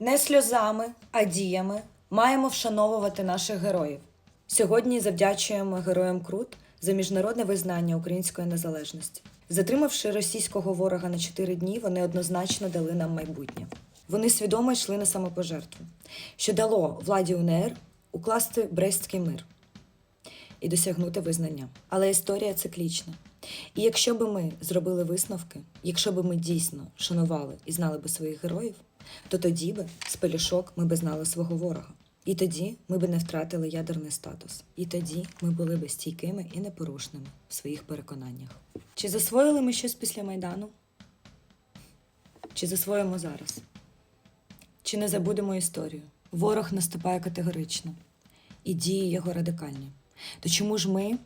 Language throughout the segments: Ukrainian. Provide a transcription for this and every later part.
Не сльозами, а діями маємо вшановувати наших героїв. Сьогодні завдячуємо героям Крут за міжнародне визнання української незалежності. Затримавши російського ворога на чотири дні, вони однозначно дали нам майбутнє. Вони свідомо йшли на самопожертву, що дало владі УНР укласти Брестський мир і досягнути визнання. Але історія циклічна. І якщо би ми зробили висновки, якщо би ми дійсно шанували і знали би своїх героїв, то тоді би з пелюшок ми би знали свого ворога. І тоді ми би не втратили ядерний статус. І тоді ми були би стійкими і непорушними в своїх переконаннях. Чи засвоїли ми щось після Майдану? Чи засвоїмо зараз? Чи не забудемо історію? Ворог наступає категорично, і дії його радикальні. То чому ж ми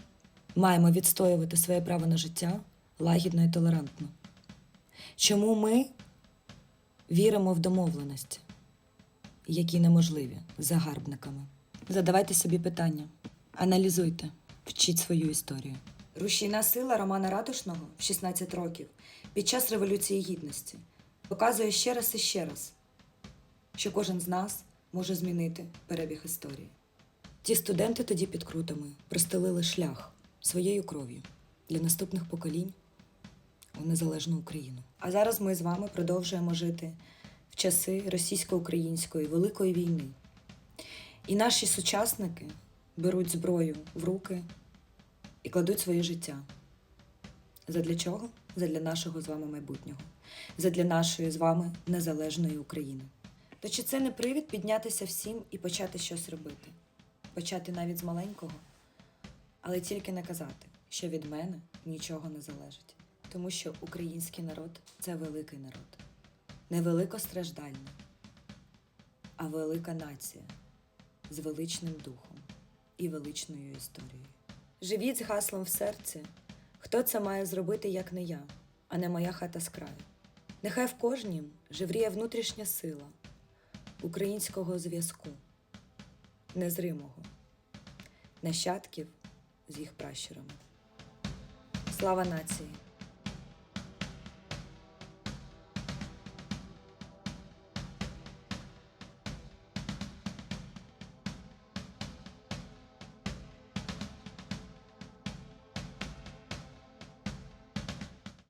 маємо відстоювати своє право на життя лагідно і толерантно? Чому ми віримо в домовленості, які неможливі загарбниками? Задавайте собі питання, аналізуйте, вчіть свою історію. Рушійна сила Романа Ратушного в 16 років під час Революції Гідності показує ще раз і ще раз, що кожен з нас може змінити перебіг історії. Ті студенти тоді під крутами простелили шлях своєю кров'ю для наступних поколінь у незалежну Україну. А зараз ми з вами продовжуємо жити в часи російсько-української великої війни. І наші сучасники беруть зброю в руки і кладуть своє життя. Задля чого? Задля нашого з вами майбутнього, задля нашої з вами незалежної України. То чи це не привід піднятися всім і почати щось робити? Почати навіть з маленького, але тільки не казати, що від мене нічого не залежить. Тому що український народ це великий народ, не великостраждальний, а велика нація з величним духом і величною історією. Живіть з гаслом в серці, хто це має зробити, як не я, а не моя хата з краю. Нехай в кожнім живріє внутрішня сила українського зв'язку, незримого, нащадків з їх пращурами. Слава нації!